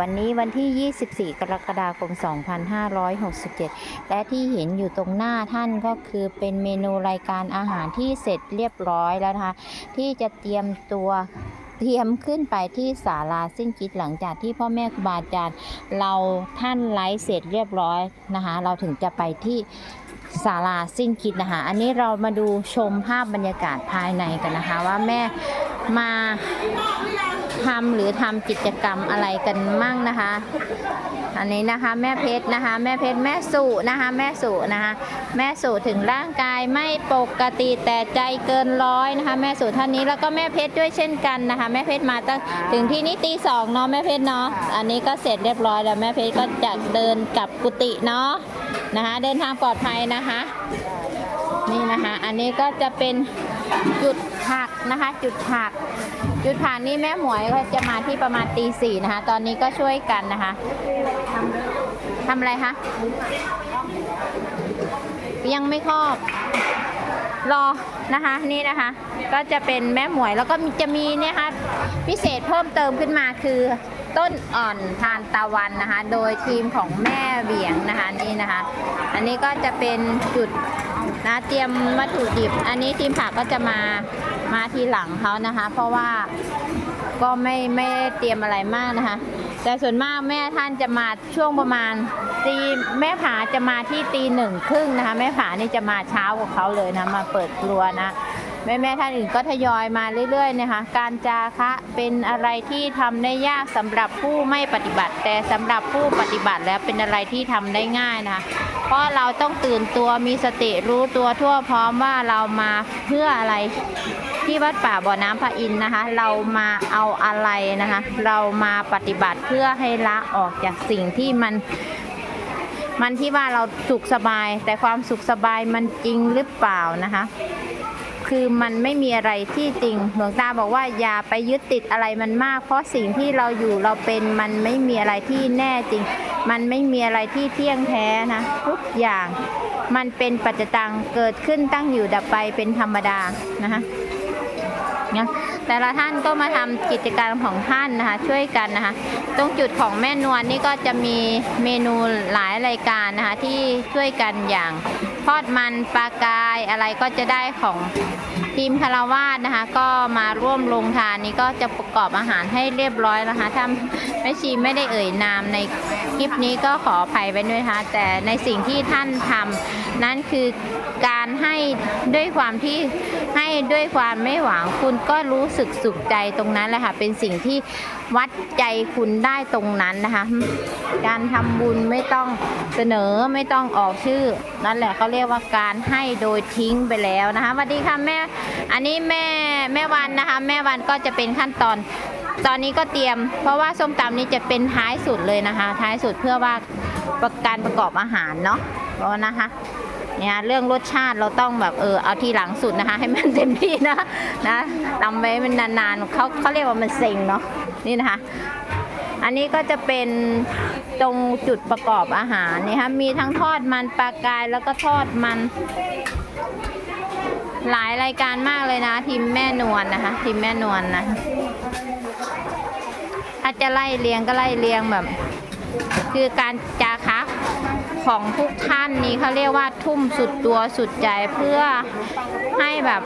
วันนี้วันที่ 24 กรกฎาคม 2567 และที่เห็นอยู่ตรงหน้าท่านก็คือเป็นเมนูรายการอาหารที่เสร็จเรียบร้อยแล้วนะคะ ที่จะเตรียมตัวเตรียมขึ้นไปที่ศาลาสิ้นคิดหลังจากที่พ่อแม่ครูบาอาจารย์ เราท่านไลฟ์เสร็จเรียบร้อยนะคะ เราถึงจะไปที่ ศาลาสิ้นคิดนะคะ อันนี้เรามาดูชมภาพบรรยากาศภายในกันนะคะ ว่าแม่มาทำหรือทำกิจกรรมอะไรกันมั่งนะคะ อันนี้นะคะแม่เพชรนะคะ แม่เพชรแม่สุนะคะ แม่สุนะคะ แม่สุถึงร่างกายไม่ปกติแต่ใจเกินร้อยนะคะ แม่สุท่านนี้แล้วก็แม่เพชรด้วยเช่นกันนะคะ แม่เพชรมาตั้งถึงที่นี่ตีสองเนาะแม่เพชรเนาะอันนี้ก็เสร็จเรียบร้อยแล้วแม่เพชรก็จะเดินกลับกุฏิเนาะ นะคะ เดินทางปลอดภัยนะคะ นี่นะคะ อันนี้ก็จะเป็นจุดผักนะคะ จุดผัก จุดผักนี่แม่หมวยก็จะมาที่ประมาณตีสี่นะคะ ตอนนี้ก็ช่วยกันนะคะทำอะไรคะยังไม่ครอบ รอนะคะนี่นะคะ ก็จะเป็นแม่หมวยแล้วก็จะมีเนี่ยค่ะพิเศษเพิ่มเติมขึ้นมาคือ ต้นอ่อนทานตะวันนะคะ โดยทีมของแม่เหวียงนะคะนี่นะคะ อันนี้ก็จะเป็นจุดนะเตรียมวัตถุดิบ อันนี้ทีมผักก็จะมามาทีหลังเขานะคะ เพราะว่าก็ไม่ไม่ได้เตรียมอะไรมากนะคะ แต่ส่วนมากแม่ท่านจะมาช่วงประมาณตีแม่ผาจะมาที่ตีหนึ่งครึ่งนะคะ แม่ผานี่จะมาเช้ากว่าเขาเลยนะมาเปิดครัวนะ แม่แม่ๆท่านอื่นก็ทยอยมาเรื่อยๆนะคะ การจาคะเป็นอะไรที่ทำได้ยากสำหรับผู้ไม่ปฏิบัติ แต่สำหรับผู้ปฏิบัติแล้วเป็นอะไรที่ทำได้ง่ายนะคะเพราะเราต้องตื่นตัวมีสติรู้ตัวทั่วพร้อมว่าเรามาเพื่ออะไรที่วัดป่าบ่อน้ำพระอินทร์นะคะ เรามาเอาอะไรนะคะ เรามาปฏิบัติเพื่อให้ละออกจากสิ่งที่มัน มันที่ว่าเราสุขสบาย แต่ความสุขสบายมันจริงหรือเปล่านะคะ คือมันไม่มีอะไรที่จริงหลวงตาบอกว่าอย่าไปยึดติดอะไรมันมาก เพราะสิ่งที่เราอยู่เราเป็นมันไม่มีอะไรที่แน่จริง มันไม่มีอะไรที่เที่ยงแท้นะทุกอย่างมันเป็นปัจจตังเกิดขึ้นตั้งอยู่ดับไปเป็นธรรมดานะคะนะ แต่ละท่านก็มาทำกิจกรรมของท่านนะคะ ช่วยกันนะคะ ตรงจุดของแม่นวลนี่ก็จะมีเมนูหลายรายการนะคะ ที่ช่วยกันอย่างทอดมันปลากายอะไรก็จะได้ของทีมคาราวาสนะคะ ก็มาร่วมลงทานนี้ก็จะประกอบอาหารให้เรียบร้อยนะคะถ้าแม่ชีไม่ได้เอ่ยนามในคลิปนี้ก็ขออภัยไว้ด้วยนะคะแต่ในสิ่งที่ท่านทำนั้นคือการ ให้ด้วยความที่ให้ด้วยความไม่หวังคุณก็รู้สึกสุขใจตรงนั้นแหละค่ะเป็นสิ่งที่วัดใจคุณได้ตรงนั้นนะคะ การทำบุญไม่ต้องเสนอไม่ต้องออกชื่อ นั่นแหละเขาเรียกว่าการให้โดยทิ้งไปแล้วนะคะสวัสดีค่ะแม่อันนี้แม่แม่วันนะคะ แม่วันก็จะเป็นขั้นตอนตอนนี้ก็เตรียม เพราะว่าส้มตำนี้จะเป็นท้ายสุดเลยนะคะ ท้ายสุดเพื่อว่าประการประกอบอาหารเนาะเพราะนะคะ เนี่ยเรื่องรสชาติเราต้องแบบเออเอาที่หลังสุดนะคะ ให้มันเต็มที่นะนะทำไว้มันนานๆเขาเขาเรียกว่ามันเซ็งเนาะนี่นะคะ อันนี้ก็จะเป็นตรงจุดประกอบอาหารนี่ค่ะมีทั้งทอดมันปลากายแล้วก็ทอดมัน หลายรายการมากเลยนะ ทีมแม่นวลนะคะ ทีมแม่นวลนะถ้าจะไล่เรียงก็ไล่เรียงแบบ คือการจาคะ ของทุกท่านนี้เขาเรียกว่าทุ่มสุดตัวสุดใจเพื่อให้แบบ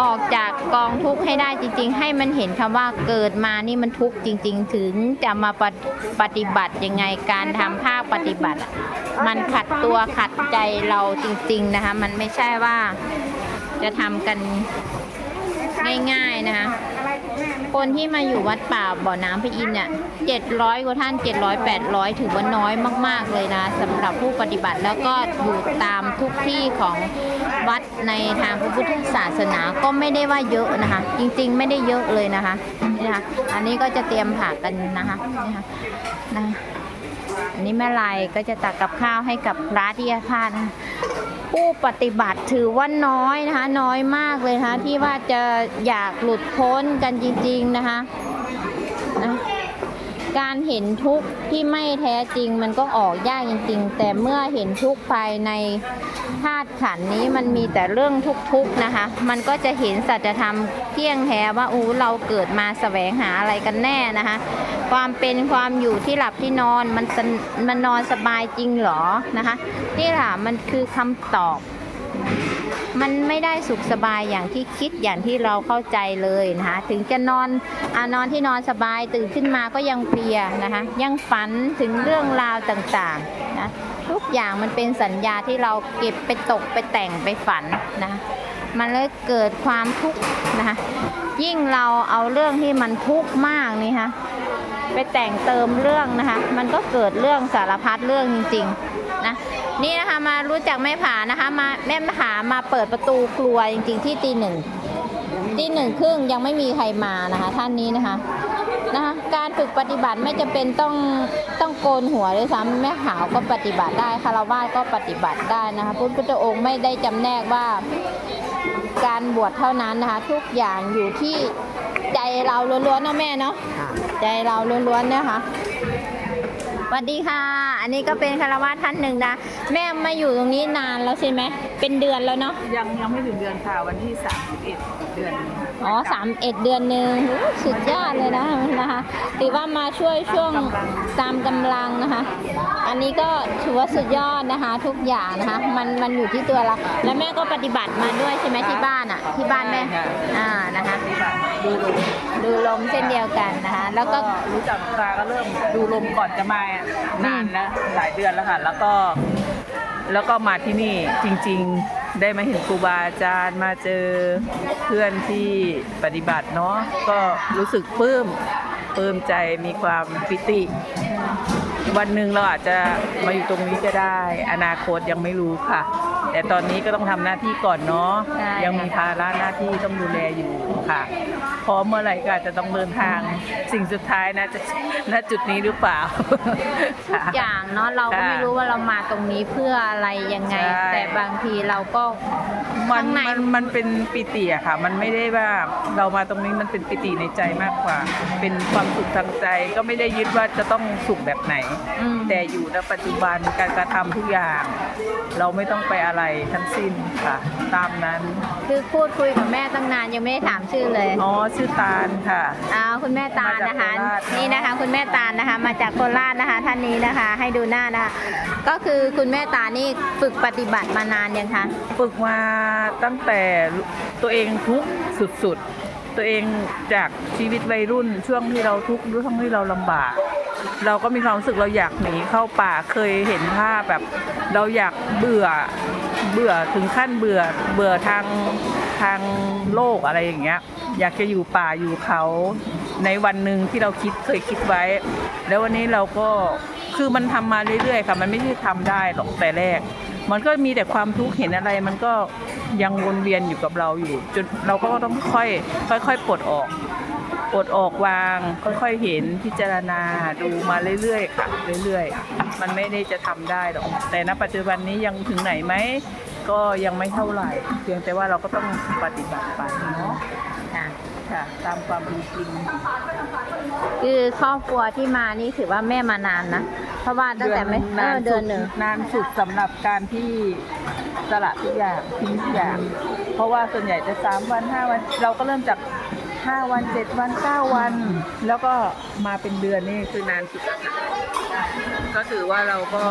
ออกจากกองทุกข์ให้ได้จริง ๆ ให้มันเห็นคำว่าเกิดมานี่มันทุกข์จริง ๆ ถึงจะมาปปฏิบัติยังไงการทำภาคปฏิบัติ มันขัดตัวขัดใจเราจริง ๆนะคะ มันไม่ใช่ว่าจะทำกันง่าย ๆนะคะ คนที่มาอยู่วัดป่าบ่อน้ำพระอินทร์เนี่ยเจ็ดร้อยกว่าท่านเจ็ดร้อยแปดร้อยถือว่าน้อยมาก ๆ เลยนะสำหรับผู้ปฏิบัติแล้วก็อยู่ตามทุกที่ของวัดในทางพระพุทธศาสนาก็ไม่ได้ว่าเยอะนะคะ จริงๆ ไม่ได้เยอะเลยนะคะนี่นะคะอันนี้ก็จะเตรียมผักกันนะคะนี่ค่ะนะอันนี้แม่ลายก็จะตักกับข้าวให้กับพระที่ทาน ผู้ปฏิบัติถือว่าน้อยนะคะ น้อยมากเลยนะคะที่ว่าจะอยากหลุดพ้นกันจริง ๆนะคะนะการเห็นทุกข์ที่ไม่แท้จริงมันก็ออกยากจริง ๆ แต่เมื่อเห็นทุกข์ภายใน ธาตุขันนี้มันมีแต่เรื่องทุกข์ๆนะคะ มันก็จะเห็นสัจธรรมเที่ยงแท้ว่าอู้เราเกิดมาแสวงหาอะไรกันแน่นะคะ ความเป็นความอยู่ที่หลับที่นอนมันมันนอนสบายจริงหรอนะคะ นี่แหละมันคือคำตอบ มันไม่ได้สุขสบายอย่างที่คิดอย่างที่เราเข้าใจเลยนะคะถึงจะนอนอนอนที่นอนสบายตื่นขึ้นมาก็ยังเพลียนะคะ ยังฝันถึงเรื่องราวต่างๆนะ ทุกอย่างมันเป็นสัญญาที่เราเก็บไปตกไปแต่งไปฝันนะ มันเลยเกิดความทุกข์นะคะยิ่งเราเอาเรื่องที่มันทุกข์มากนี่คะไปแต่งเติมเรื่องนะคะ มันก็เกิดเรื่องสารพัดเรื่องจริงๆนะนี่นะคะมารู้จักแม่ผานะคะ มาแม่ผามาเปิดประตูครัวจริง ๆ ที่ตีหนึ่งตีหนึ่งครึ่งยังไม่มีใครมานะคะ ท่านนี้นะคะ นะคะการฝึกปฏิบัติไม่จะเป็นต้องต้องโกนหัวเลยซ้ำแม่ขาวก็ปฏิบัติได้คารวะก็ปฏิบัติได้นะคะพระพุทธองค์ไม่ได้จำแนกว่าการบวชเท่านั้นนะคะ ทุกอย่างอยู่ที่ใจเราล้วนๆเนาะแม่เนาะใจเราล้วนๆนะคะสวัสดีค่ะ อันนี้ก็เป็นคารวะท่านหนึ่งนะ แม่มาอยู่ตรงนี้นานแล้วใช่ไหม เป็นเดือนแล้วเนาะ ยังยังไม่ถึงเดือนค่ะ วันที่ 31 เดือนนี้ อ๋อสามเอ็ดเดือนหนึ่งโอ้สุดยอดเลยนะนะคะถือว่ามาช่วยช่วงตามกำลังนะคะ อันนี้ก็ถือว่าสุดยอดนะคะ ทุกอย่างนะคะ มันมันอยู่ที่ตัวเราแล้วแม่ก็ปฏิบัติมาด้วยใช่ไหมที่บ้านอะที่บ้านแม่อ่านะคะปฏิบัติดูลมดูลมเช่นเดียวกันนะคะ แล้วก็ก็รู้จักตาก็เริ่มดูลมก่อนจะมานานแล้วหลายเดือนแล้วค่ะแล้วก็ แล้วก็มาที่นี่จริงๆ ได้มาเห็นครูบาอาจารย์มาเจอเพื่อนที่ปฏิบัติเนาะก็รู้สึกปลื้มปลื้มใจมีความปิติ วันหนึ่งเราอาจจะมาอยู่ตรงนี้ก็ได้ อนาคตยังไม่รู้ค่ะ แต่ตอนนี้ก็ต้องทำหน้าที่ก่อนเนาะใช่ยังมีภาระหน้าที่ต้องดูแลอยู่ค่ะ พร้อมเมื่อไหร่ก็อาจจะต้องเดินทาง สิ่งสุดท้ายนะจะณจุดนี้หรือเปล่าทุกอย่างเนาะเราก็ไม่รู้ว่าเรามาตรงนี้เพื่ออะไรยังไงใช่แต่บางทีเราก็มันข้างในมันมันเป็นปิติอะค่ะ มันไม่ได้ว่าเรามาตรงนี้มันเป็นปิติในใจมากกว่า เป็นความสุขทางใจก็ไม่ได้ยึดว่าจะต้องสุขแบบไหนอืมแต่อยู่ณปัจจุบันการกระทำทุกอย่าง เราไม่ต้องไปอะไรทั้งสิ้นค่ะ ตามนั้น คือพูดคุยกับแม่ตั้งนานยังไม่ได้ถามชื่อเลย อ๋อชื่อตาลค่ะ อ้าวคุณแม่ตาลนะคะ มาจากโคราชนี่นะคะ คุณแม่ตาลนะคะ มาจากโคราชนะคะ ท่านนี้นะคะ ให้ดูหน้านะคะก็คือคุณแม่ตาลนี่ฝึกปฏิบัติมานานยังคะฝึกมาตั้งแต่ตัวเองทุกข์สุดๆ ตัวเองจากชีวิตวัยรุ่นช่วงที่เราทุกข์ช่วงที่เราลำบาก เราก็มีความรู้สึกเราอยากหนีเข้าป่าเคยเห็นภาพแบบ เราอยากเบื่อเบื่อถึงขั้นเบื่อเบื่อทาง ทางโลกอะไรอย่างเงี้ย อยากจะอยู่ป่าอยู่เขาในวันหนึ่งที่เราคิดเคยคิดไว้ แล้ววันนี้เราก็คือมันทำมาเรื่อยๆค่ะ มันไม่ได้ทำได้หรอกแต่แรก มันก็มีแต่ความทุกข์เห็นอะไร มันก็ยังวนเวียนอยู่กับเราอยู่จนเราก็ต้องค่อยค่อยๆปลดออกปลดออกวาง ค่อยๆเห็นพิจารณาดูมาเรื่อยๆค่ะเรื่อยๆ มันไม่ได้จะทำได้หรอกแต่ณปัจจุบันนี้ยังถึงไหนไหม ก็ยังไม่เท่าไหร่ เพียงแต่ว่าเราก็ต้องปฏิบัติไปเนาะค่ะค่ะตามความเป็นจริงคือครอบครัวที่มานี่ถือว่าแม่มานานนะ เพราะว่าตั้งแต่ไม่เออเดือนหนึ่งนานสุดสำหรับการที่สละทุกอย่างทิ้งทุกอย่าง เพราะว่าส่วนใหญ่จะสามวันห้าวัน เราก็เริ่มจากห้าวันเจ็ดวันเก้าวัน แล้วก็มาเป็นเดือนนี่คือนานสุดแล้วค่ะก็ถือว่าเราก็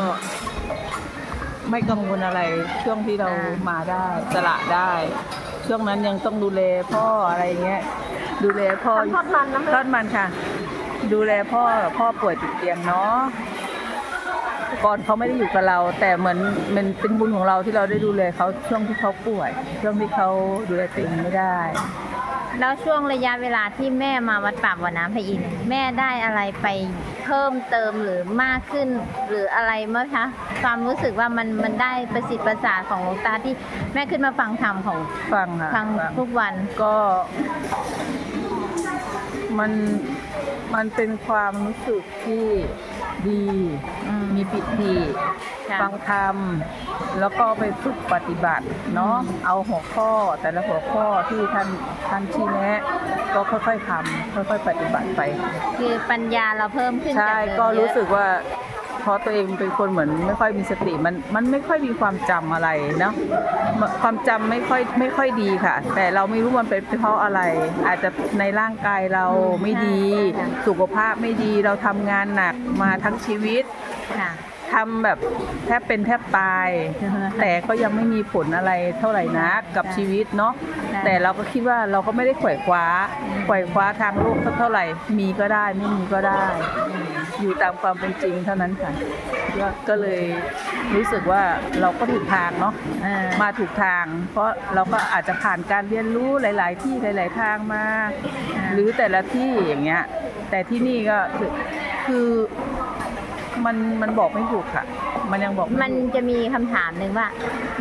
ไม่กังวลอะไรช่วงที่เราอ่ามมาได้สละได้ ช่วงนั้นยังต้องดูแลพ่ออะไรเงี้ยดูแลพ่อทอดมันนะทอดมันค่ะ ดูแลพ่อพ่อป่วยติดเตียงเนาะก่อนเขาไม่ได้อยู่กับเรา แต่เหมือนมันเป็นบุญของเราที่เราได้ดูแลเขาช่วงที่เขาป่วย ช่วงที่เขาดูแลตัวเองไม่ได้ แล้วช่วงระยะเวลาที่แม่มาวัดป่าบ่อน้ำพระอินทร์แม่ได้อะไรไป เพิ่มเติมหรือมากขึ้น หรืออะไรไหมคะ ความรู้สึกว่ามันมันได้ประสิทธิ์ประสาทของหลวงตาที่แม่ขึ้นมาฟังธรรมของฟังค่ะฟังฟังทุกวันก็ มันมันเป็นความรู้สึกที่ ดีอืมมีปิติค่ะ ฟังธรรมแล้วก็ไปฝึกปฏิบัติเนาะเอาหัวข้อแต่ละหัวข้อที่ท่านท่านชี้แนะก็ค่อยๆทำค่อยๆปฏิบัติไป คือปัญญาเราเพิ่มขึ้นใช่จากเดิมก็รู้เยอะสึกว่า เพราะตัวเองเป็นคนเหมือนไม่ค่อยมีสติมันมันไม่ค่อยมีความจำอะไรเนาะความจำไม่ค่อยไม่ค่อยดีค่ะ แต่เราไม่รู้มันเป็นเพราะอะไร อาจจะในร่างกายเราไม่ดีใช่ค่ะสุขภาพไม่ดีเราทำงานหนักมาทั้งชีวิตค่ะ ทำแบบแทบเป็นแทบตาย แต่ก็ยังไม่มีผลอะไรเท่าไหร่นักกับชีวิตเนาะใช่แต่เราก็คิดว่าเราก็ไม่ได้ไขว่คว้าไขว่คว้าทางโลกสักเท่าไหร่ มีก็ได้ไม่มีก็ได้ อยู่ตามความเป็นจริงเท่านั้นค่ะก็ก็เลยรู้สึกว่าเราก็ถูกทางเนาะเออมาถูกทาง เพราะเราก็อาจจะผ่านการเรียนรู้หลาย ๆ ที่หลาย ๆ ทางมาอ่าหรือแต่ละที่อย่างเงี้ยแต่ที่นี่ก็คือคือ มันมันบอกไม่ถูกค่ะ มันยังบอกมันไถูก จะมีคำถามหนึ่งว่า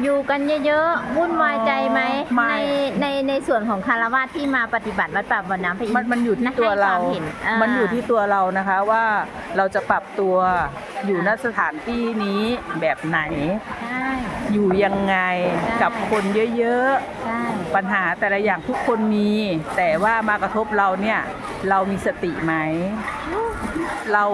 อยู่กันเยอะๆวุ่นวายใจไหมไม่ ในในในส่วนของคารวะที่มาปฏิบัติวัดป่าบ่อน้ำพระอินทมันมันอยู่ที่ให้ตัวเราควมห็นเมันอยู่ที่ตัวเรานะคะว่าเราจะปรับตัวอยู่ณสถานที่นี้แบบไหน ใช่ อยู่ยังไงใช่ กับคนเยอะใช่ๆ ปัญหาแต่ละอย่างทุกคนมี แต่ว่ามากระทบเราเนี่ย เรามีสติไหม เรา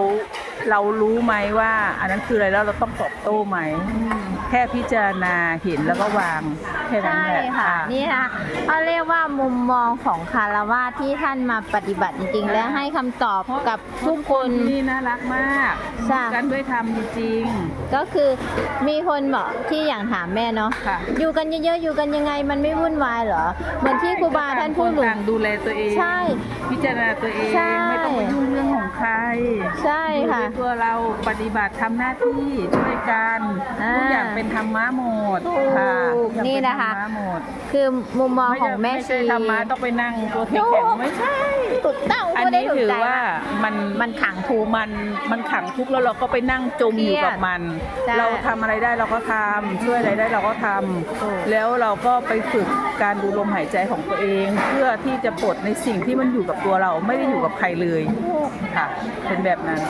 เรารู้ไหมว่า อันนั้นคืออะไรแล้วเราต้องตอบโต้ไหมอืมแค่พิจารณาเห็นแล้วก็วางแค่นั้นใช่แหละค่ะนี่นะคะเขาเรียกว่ามุมมองของคารวะที่ท่านมาปฏิบัติจริงๆ และให้คำตอบกับทุกคน นี่น่ารักมากใช่กันด้วยธรรมจริงก็คือมีคนบอกที่อย่างถามแม่เนาะค่ะอยู่กันเยอะๆ อยู่กันยังไงมันไม่วุ่นวายเหรอ เหมือนที่ครูบาท่านพูดหลุต่างดูแลตัวเอง ใช่พิจารณาตัวเอง ใช่ ไม่ต้องไปยุ่งเรื่องของใครใช่อยู่ค่ะในตัวเราปฏิบัติทำหน้าที่ช่วยกันอ่าทุกอย่างเป็นธรรมะหมดถูกค่ะทุกอย่างนี่เป็นะคะธรรมะหมดคือมุมมองของแม่ไใช่ชีธรรมะต้องไปนั่งตัวแข็งๆไม่ใช่ถูกต้องอันพูดได้นี้ถูกถือใจว่ามากมันมันขังทุกข์มันมันขังทุกข์แล้วเราก็ไปนั่งจมอยู่กับมันใช่เราทำอะไรได้เราก็ทำช่วยอะไรได้เราก็ทำถูกแล้วเราก็ไปฝึกการดูลมหายใจของตัวเอง เพื่อที่จะปลดในสิ่งที่มันอยู่กับตัวเราไม่ได้อยู่กับใครเลยค่ะ เป็นแบบนั้น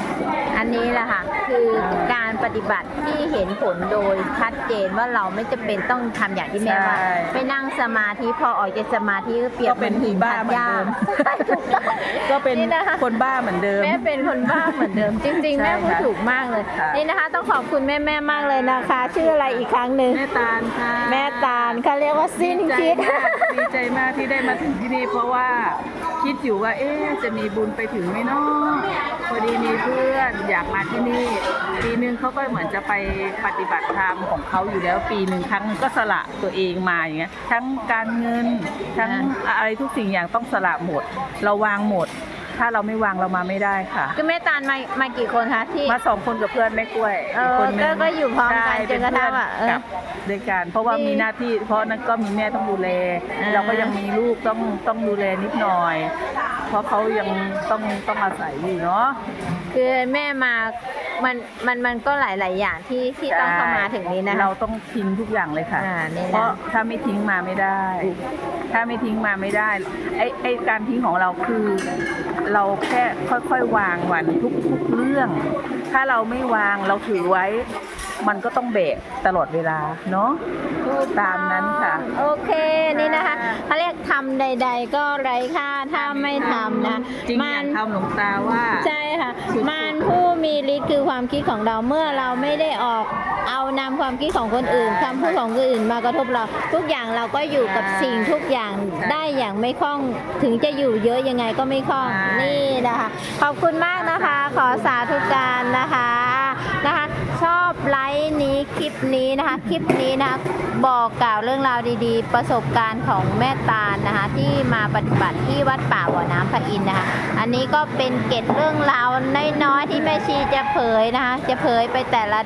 อันนี้แหละค่ะ คือการ ปฏิบัติที่เห็นผลโดยชัดเจนว่าเราไม่จำเป็นต้องทำอย่างที่แม่ว่าใช่ ไปนั่งสมาธิพอออกจากสมาธิก็เปรียบก็เป็นหมือหินบ้าทัดเหมือนหญ้าเดิมใช่ถูกต้องก็เป็นนี่นะคะ คนบ้าเหมือนเดิม แม่เป็นคนบ้าเหมือนเดิม จริง ๆ ใช่แม่พูดค่ะถูกมากเลย ค่ะ นี่นะคะ ต้องขอบคุณแม่แม่ๆมากเลยนะคะ ชื่ออะไรอีกครั้งหนึ่งแม่ตาลค่ะแม่ตาลเขาเรียกว่าสิ้นดีใจคิด มากดีใจมากที่ได้มาถึงที่นี่เพราะว่าคิดอยู่ว่าเอ๊ะจะมีบุญไปถึงไหมเนาะพอดีมีเพื่อนอยากมาที่นี่ปีหนึ่งเขาก็เหมือนจะไปปฏิบัติธรรมของเขาอยู่แล้วปีหนึ่งครั้งหนึ่งก็สละตัวเองมาอย่างเงี้ยทั้งการเงินทั้งอะไรทุกสิ่งอย่างต้องสละหมดเราวางหมด ถ้าเราไม่วางเรามาไม่ได้ค่ะ คือแม่ตาลมามากี่คนคะที่ มาสองคนกับเพื่อนแม่กล้วยเอออีกคนนึงก็ก็อยู่พร้อมกันใช่จนกระทั่งว่าเออเป็นเพื่อนกับด้วยกันเพราะว่าดีมีหน้าที่ เพราะนั้นก็มีแม่ต้องดูแล อ่า เราก็ยังมีลูกต้องต้องดูแลนิดหน่อย เพราะเขายังต้องต้องอาศัยอยู่เนาะ คือแม่มา มัน มัน มันก็หลาย ๆ อย่างที่ที่ต้องเข้ามาถึงนี้นะคะ เราต้องทิ้งทุกอย่างเลยค่ะ อ่านี่นะเพราะถ้าไม่ทิ้งมาไม่ได้ ถ้าไม่ทิ้งมาไม่ได้ ไอ้ไอ้การทิ้งของเราคือ เราแค่ค่อยๆ วางวันทุกๆเรื่อง ถ้าเราไม่วางเราถือไว้ มันก็ต้องแบกตลอดเวลาเนาะตามนั้นค่ะ โอเคนี่นะคะค่ะเขาเรียกทำใด ๆ ก็ไร้ค่าถ้าไม่ทำนะจริงอมัย่างคำหลวงตาว่าใช่ค่ะสุดๆมันผู้มีฤทธิ์คือความคิดของเราเมื่อเราไม่ได้ออกเอานำความคิดของคนอื่นใช่คำพูดของคนอื่นมากระทบเรา ทุกอย่างเราก็อยู่กับใช่สิ่งทุกอย่างใช่ได้อย่างไม่คล่องถึงจะอยู่เยอะยังไงก็ไม่คล่องใช่นี่นะคะ ขอบคุณมากนะคะ ขอสาธุการนะคะนะคะชอบไลฟ์นี้ คลิปนี้นะคะ คลิปนี้นะคะบอกกล่าวเรื่องราวดีๆ ประสบการณ์ของแม่ตาลนะคะ ที่มาปฏิบัติที่วัดป่าบ่อน้ำพระอินทร์นะคะ อันนี้ก็เป็นเกร็ดเรื่องราวน้อยๆที่แม่ชีจะเผยนะคะ จะเผยไปแต่ละ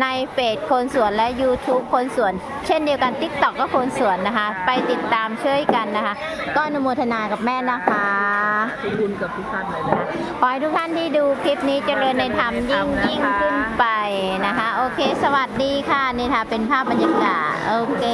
ในเฟซคนสวนและ YouTube คนสวน เช่นเดียวกัน t ิ k t o k ก็คนสวนนะคะ ไปติดตามช่วยกันนะคะ ก็อนุโมทนากับแม่นะคะทุกบุญกับทุกท่านเลยนะขอให้ทุกท่านที่ดูคลิปนี้เจริญในธรรมยิ่งยิ่งขึ้นไปนะคะ โอเคสวัสดวัสดีค่ะ นี่ค่ะเป็นภาพบรรยากาศ โอเค